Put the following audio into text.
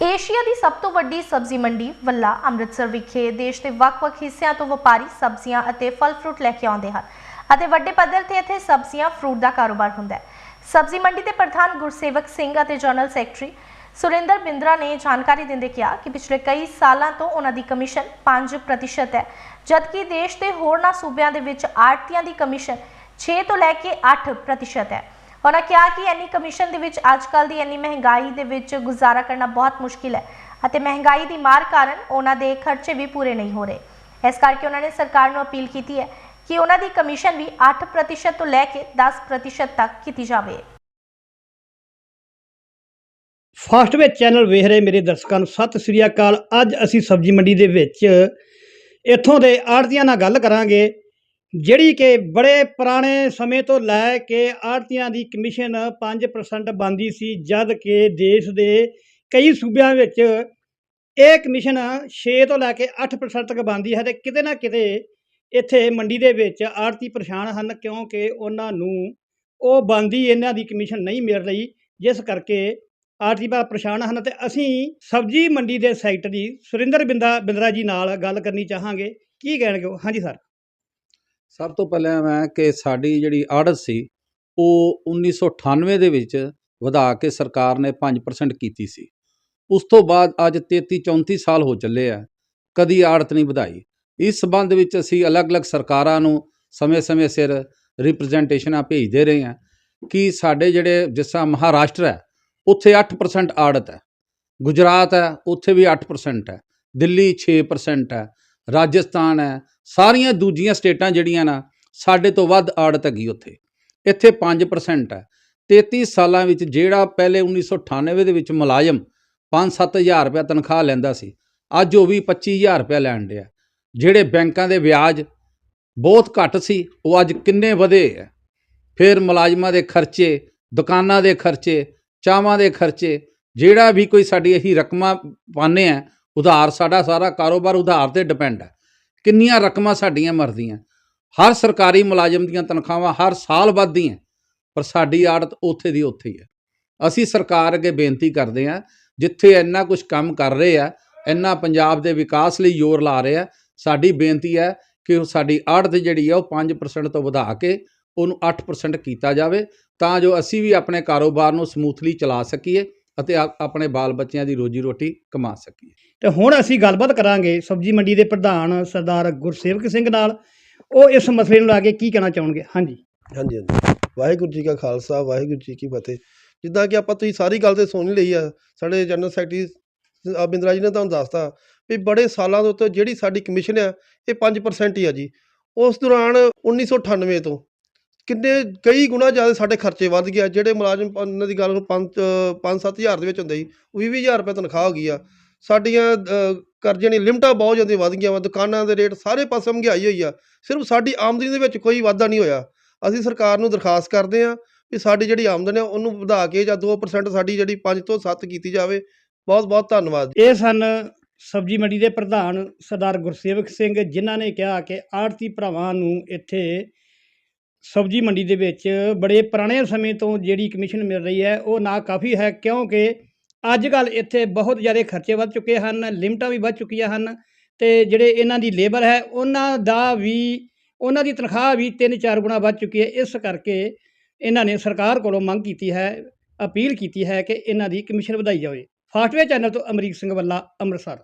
Asia ਦੀ ਸਭ ਤੋਂ ਵੱਡੀ ਸਬਜ਼ੀ ਮੰਡੀ ਵੱਲਾ ਅੰਮ੍ਰਿਤਸਰ ਵਿਖੇ ਦੇਸ਼ ਦੇ ਵੱਖ-ਵੱਖ ਹਿੱਸਿਆਂ ਤੋਂ ਵਪਾਰੀ ਸਬਜ਼ੀਆਂ ਅਤੇ ਫਲ ਫਰੂਟ ਲੈ ਕੇ ਆਉਂਦੇ ਹਨ ਅਤੇ ਵੱਡੇ ਪੱਧਰ ਤੇ ਇੱਥੇ ਸਬਜ਼ੀਆਂ ਫਰੂਟ ਦਾ ਕਾਰੋਬਾਰ ਹੁੰਦਾ ਹੈ। ਸਬਜ਼ੀ ਮੰਡੀ ਦੇ ਪ੍ਰਧਾਨ ਗੁਰਸੇਵਕ ਸਿੰਘ ਅਤੇ ਜਨਰਲ ਸੈਕਟਰੀ ਸੁਰਿੰਦਰ ਬਿੰਦਰਾ ਨੇ ਜਾਣਕਾਰੀ ਦਿੰਦੇ ਕਿਹਾ ਕਿ ਪਿਛਲੇ ਕਈ ਸਾਲਾਂ ਤੋਂ ਉਹਨਾਂ ਦੀ ਕਮਿਸ਼ਨ 5% ਹੈ, ਜਦਕਿ ਦੇਸ਼ ਦੇ ਹੋਰਨਾਂ ਸੂਬਿਆਂ ਦੇ ਵਿੱਚ ਆੜਤੀਆਂ ਦੀ ਕਮਿਸ਼ਨ 6 ਤੋਂ ਲੈ ਕੇ 8% ਹੈ। ਉਹਨਾਂ ਕਿਹਾ ਕਿ ਇੰਨੀ ਕਮਿਸ਼ਨ ਦੇ ਵਿੱਚ ਅੱਜ ਦੀ ਇੰਨੀ ਮਹਿੰਗਾਈ ਦੇ ਵਿੱਚ ਗੁਜ਼ਾਰਾ ਕਰਨਾ ਬਹੁਤ ਮੁਸ਼ਕਿਲ ਹੈ ਅਤੇ ਮਹਿੰਗਾਈ ਦੀ ਮਾਰ ਕਾਰਨ ਉਹਨਾਂ ਦੇ ਖਰਚੇ ਵੀ ਪੂਰੇ ਨਹੀਂ ਹੋ ਰਹੇ। ਇਸ ਕਰਕੇ ਉਹਨਾਂ ਨੇ ਸਰਕਾਰ ਨੂੰ ਅਪੀਲ ਕੀਤੀ ਹੈ ਕਿ ਉਹਨਾਂ ਦੀ ਕਮਿਸ਼ਨ ਵੀ 8% ਤੋਂ ਲੈ ਕੇ 10% ਤੱਕ ਕੀਤੀ ਜਾਵੇ। ਫਾਸਟ ਵਿੱਚ ਚੈਨਲ ਵੇਖ ਰਹੇ ਮੇਰੇ ਦਰਸ਼ਕਾਂ ਨੂੰ, ਸਤਿ ਸ੍ਰੀ ਅਕਾਲ। ਅੱਜ ਅਸੀਂ ਸਬਜ਼ੀ ਮੰਡੀ ਦੇ ਵਿੱਚ ਇੱਥੋਂ ਦੇ ਆੜਤੀਆਂ ਨਾਲ ਗੱਲ ਕਰਾਂਗੇ। ਜਿਹੜੀ ਕਿ ਬੜੇ ਪੁਰਾਣੇ ਸਮੇਂ ਤੋਂ ਲੈ ਕੇ ਆੜਤੀਆਂ ਦੀ ਕਮਿਸ਼ਨ 5% ਬੰਦੀ ਸੀ, ਜਦ ਕਿ ਦੇਸ਼ ਦੇ ਕਈ ਸੂਬਿਆਂ ਵਿੱਚ ਇਹ ਕਮਿਸ਼ਨ 6 ਤੋਂ ਲੈ ਕੇ 8% ਤੱਕ ਬੰਦੀ ਹੈ ਤੇ ਕਿਤੇ ਨਾ ਕਿਤੇ ਇੱਥੇ ਮੰਡੀ ਦੇ ਵਿੱਚ ਆੜਤੀ ਪਰੇਸ਼ਾਨ ਹਨ ਕਿਉਂਕਿ ਉਹਨਾਂ ਨੂੰ ਉਹ ਬੰਦੀ ਇਹਨਾਂ ਦੀ ਕਮਿਸ਼ਨ ਨਹੀਂ ਮਿਲ ਰਹੀ, ਜਿਸ ਕਰਕੇ ਆੜਤੀ ਬਾ ਪਰੇਸ਼ਾਨ ਹਨ ਤੇ ਅਸੀਂ ਸਬਜ਼ੀ ਮੰਡੀ ਦੇ ਸੈਕਟਰੀ ਸੁਰਿੰਦਰ ਬਿੰਦਾ ਬਿੰਦਰਾ ਜੀ ਨਾਲ ਗੱਲ ਕਰਨੀ ਚਾਹਾਂਗੇ ਕੀ ਕਹਿਣਗੇ ਉਹ? ਹਾਂਜੀ, ਸਰ ਸਭ ਤੋਂ ਪਹਿਲਾਂ ਮੈਂ ਕਿ ਸਾਡੀ ਜਿਹੜੀ ਆੜਤ ਸੀ, ਉਹ 1998 ਦੇ ਵਿੱਚ ਵਧਾ ਕੇ ਸਰਕਾਰ ਨੇ 5% ਕੀਤੀ ਸੀ। ਉਸ ਤੋਂ ਬਾਅਦ ਅੱਜ 33 34 ਸਾਲ ਹੋ ਚੱਲੇ ਆ, ਕਦੀ ਆੜਤ ਨਹੀਂ ਵਧਾਈ। ਇਸ ਸਬੰਧ ਵਿੱਚ ਅਸੀਂ ਅਲੱਗ-ਅਲੱਗ ਸਰਕਾਰਾਂ ਨੂੰ ਸਮੇਂ-ਸਮੇਂ ਸਿਰ ਰਿਪਰੈਜ਼ੈਂਟੇਸ਼ਨਾਂ ਭੇਜਦੇ ਰਹੇ ਹਾਂ ਕਿ ਸਾਡੇ ਜਿਹੜੇ ਜਿਸ ਤਰ੍ਹਾਂ ਮਹਾਰਾਸ਼ਟਰ ਹੈ, ਉੱਥੇ 8% ਆੜਤ ਹੈ। ਗੁਜਰਾਤ ਹੈ, ਉੱਥੇ ਵੀ 8% ਹੈ। ਦਿੱਲੀ 6% ਹੈ। ਰਾਜਸਥਾਨ ਹੈ ਸਾਰੀਆਂ ਦੂਜੀਆਂ ਸਟੇਟਾਂ ਜਿਹੜੀਆਂ ਨਾ, ਸਾਡੇ ਤੋਂ ਵੱਧ ਆੜਤ ਹੈਗੀ ਉੱਥੇ। ਇੱਥੇ 5% ਹੈ। 33 ਸਾਲਾਂ ਵਿੱਚ ਜਿਹੜਾ ਪਹਿਲੇ 1998 ਦੇ ਵਿੱਚ ਮੁਲਾਜ਼ਮ 5-7000 ਰੁਪਏ ਤਨਖਾਹ ਲੈਂਦਾ ਸੀ, ਅੱਜ ਉਹ ਵੀ 25000 ਰੁਪਏ ਲੈਣ ਡਿਆ। ਜਿਹੜੇ ਬੈਂਕਾਂ ਦੇ ਵਿਆਜ ਬਹੁਤ ਘੱਟ ਸੀ, ਉਹ ਅੱਜ ਕਿੰਨੇ ਵਧੇ ਹੈ। ਫਿਰ ਮੁਲਾਜ਼ਮਾਂ ਦੇ ਖਰਚੇ, ਦੁਕਾਨਾਂ ਦੇ ਖਰਚੇ, ਚਾਵਾਂ ਦੇ ਖਰਚੇ, ਜਿਹੜਾ ਵੀ ਕੋਈ ਸਾਡੀ ਅਸੀਂ ਰਕਮਾਂ ਪਾਉਂਦੇ ਆ, ਉਧਾਰ ਸਾਡਾ ਸਾਰਾ ਕਾਰੋਬਾਰ ਉਧਾਰ ਤੇ ਡਿਪੈਂਡ ਹੈ। ਕਿੰਨੀਆਂ ਰਕਮਾਂ ਸਾਡੀਆਂ ਮਰਦੀਆਂ। ਹਰ ਸਰਕਾਰੀ ਮੁਲਾਜ਼ਮ ਦੀਆਂ ਤਨਖਾਹਾਂ ਹਰ ਸਾਲ ਵੱਧਦੀਆਂ, ਪਰ ਸਾਡੀ ਆੜਤ ਉੱਥੇ ਦੀ ਉੱਥੇ ਹੀ ਹੈ। ਅਸੀਂ ਸਰਕਾਰ ਅੱਗੇ ਬੇਨਤੀ ਕਰਦੇ ਹਾਂ, ਜਿੱਥੇ ਇੰਨਾ ਕੁਝ ਕੰਮ ਕਰ ਰਹੇ ਆ, ਇੰਨਾ ਪੰਜਾਬ ਦੇ ਵਿਕਾਸ ਲਈ ਜ਼ੋਰ ਲਾ ਰਹੇ ਆ, ਸਾਡੀ ਬੇਨਤੀ ਹੈ ਕਿ ਉਹ ਸਾਡੀ ਆੜਤ ਜਿਹੜੀ ਹੈ ਉਹ 5% ਤੋਂ ਵਧਾ ਕੇ ਉਹਨੂੰ 8% ਕੀਤਾ ਜਾਵੇ, ਤਾਂ ਜੋ ਅਸੀਂ ਵੀ ਆਪਣੇ ਕਾਰੋਬਾਰ ਨੂੰ ਸਮੂਥਲੀ ਚਲਾ ਸਕੀਏ। ਅਤੇ ਆ- ਆਪਣੇ ਬਾਲ ਬੱਚਿਆਂ ਦੀ ਰੋਜੀ ਰੋਟੀ ਕਮਾ ਸਕੀਏ। ਤੇ ਹੁਣ ਅਸੀਂ ਗੱਲਬਾਤ ਕਰਾਂਗੇ ਸਬਜ਼ੀ ਮੰਡੀ ਦੇ ਪ੍ਰਧਾਨ ਸਰਦਾਰ ਗੁਰਸੇਵਕ ਸਿੰਘ ਨਾਲ। ਉਹ ਇਸ ਮਸਲੇ ਨੂੰ ਲਾ ਕੇ ਕੀ ਕਹਿਣਾ ਚਾਹਣਗੇ? ਹਾਂਜੀ। ਹਾਂਜੀ ਹਾਂਜੀ। ਵਾਹਿਗੁਰੂ ਜੀ ਕਾ ਖਾਲਸਾ ਵਾਹਿਗੁਰੂ ਜੀ ਕੀ ਫਤਿਹ। ਜਿੱਦਾਂ ਕਿ ਆਪਾਂ ਤੁਸੀਂ ਸਾਰੀ ਗੱਲ ਤੇ ਸੁਣ ਲਈ ਆ ਸਾਡੇ ਜਨਰਲ ਸੈਕਟਰੀ ਬਿੰਦਰਾ ਜੀ ਨੇ ਤੁਹਾਨੂੰ ਦੱਸਤਾ ਵੀ ਬੜੇ ਸਾਲਾਂ ਦੇ ਉੱਤੇ ਜਿਹੜੀ ਸਾਡੀ ਕਮਿਸ਼ਨ ਆ ਇਹ 5% ਹੀ ਆ ਜੀ। ਉਸ ਦੌਰਾਨ 1998 ਤੋਂ ਕਿੰਨੇ ਕਈ ਗੁਣਾ ਜ਼ਿਆਦਾ ਸਾਡੇ ਖਰਚੇ ਵੱਧ ਗਏ ਆ। ਜਿਹੜੇ ਮੁਲਾਜ਼ਮ ਪ- ਉਹਨਾਂ ਦੀ ਗੱਲ ਨੂੰ 5 5-7000 ਦੇ ਵਿੱਚ ਹੁੰਦੇ ਸੀ ਉਹ 20000 ਰੁਪਏ ਤਨਖਾਹ ਹੋ ਗਈ ਆ। ਸਾਡੀਆਂ ਅ, ਕਰਜ਼ਿਆਂ ਦੀਆਂ ਲਿਮਟਾਂ ਬਹੁਤ ਜ਼ਿਆਦਾ ਵੱਧ ਗਈਆਂ ਵਾ। ਦੁਕਾਨਾਂ ਦੇ ਰੇਟ ਸਾਰੇ ਪਾਸੇ ਮਹਿੰਗਾਈ ਹੋਈ ਆ। ਸਿਰਫ ਸਾਡੀ ਆਮਦਨੀ ਦੇ ਵਿੱਚ ਕੋਈ ਵਾਧਾ ਨਹੀਂ ਹੋਇਆ। ਅਸੀਂ ਸਰਕਾਰ ਨੂੰ ਦਰਖਾਸਤ ਕਰਦੇ ਹਾਂ ਵੀ ਸਾਡੀ ਜਿਹੜੀ ਆਮਦਨ ਹੈ ਉਹਨੂੰ ਵਧਾ ਕੇ ਜਾਂ 2% ਸਾਡੀ ਜਿਹੜੀ 5 ਤੋਂ 7 ਕੀਤੀ ਜਾਵੇ। ਬਹੁਤ ਬਹੁਤ ਧੰਨਵਾਦ ਇਹ ਸਨ ਸਬਜ਼ੀ ਮੰਡੀ ਦੇ ਪ੍ਰਧਾਨ ਸਰਦਾਰ ਗੁਰਸੇਵਕ ਸਿੰਘ ਜਿਨ੍ਹਾਂ ਨੇ ਕਿਹਾ ਕਿ ਆੜਤੀ ਭਰਾਵਾਂ ਨੂੰ ਇੱਥੇ ਸਬਜ਼ੀ ਮੰਡੀ ਦੇ ਵਿੱਚ ਬੜੇ ਪੁਰਾਣੇ ਸਮੇਂ ਤੋਂ ਜਿਹੜੀ ਕਮਿਸ਼ਨ ਮਿਲ ਰਹੀ ਹੈ, ਉਹ ਨਾ ਕਾਫੀ ਹੈ, ਕਿਉਂਕਿ ਅੱਜ ਕੱਲ ਇੱਥੇ ਬਹੁਤ ਜ਼ਿਆਦਾ ਖਰਚੇ ਵੱਧ ਚੁੱਕੇ ਹਨ, ਲਿਮਟਾਂ ਵੀ ਵੱਧ ਚੁੱਕੀਆਂ ਹਨ ਤੇ ਜਿਹੜੇ ਇਹਨਾਂ ਦੀ ਲੇਬਰ ਹੈ, ਉਹਨਾਂ ਦਾ ਵੀ, ਉਹਨਾਂ ਦੀ ਤਨਖਾਹ ਵੀ 3-4 ਗੁਣਾ ਵੱਧ ਚੁੱਕੀ ਹੈ, ਇਸ ਕਰਕੇ ਇਹਨਾਂ ਨੇ ਸਰਕਾਰ ਕੋਲੋਂ ਮੰਗ ਕੀਤੀ ਹੈ, ਅਪੀਲ ਕੀਤੀ ਹੈ ਕਿ ਇਹਨਾਂ ਦੀ ਕਮਿਸ਼ਨ ਵਧਾਈ ਜਾਵੇ। ਫਾਸਟਵੇ ਚੈਨਲ ਤੋਂ ਅਮਰੀਕ ਸਿੰਘ ਵੱਲਾ, ਅੰਮ੍ਰਿਤਸਰ।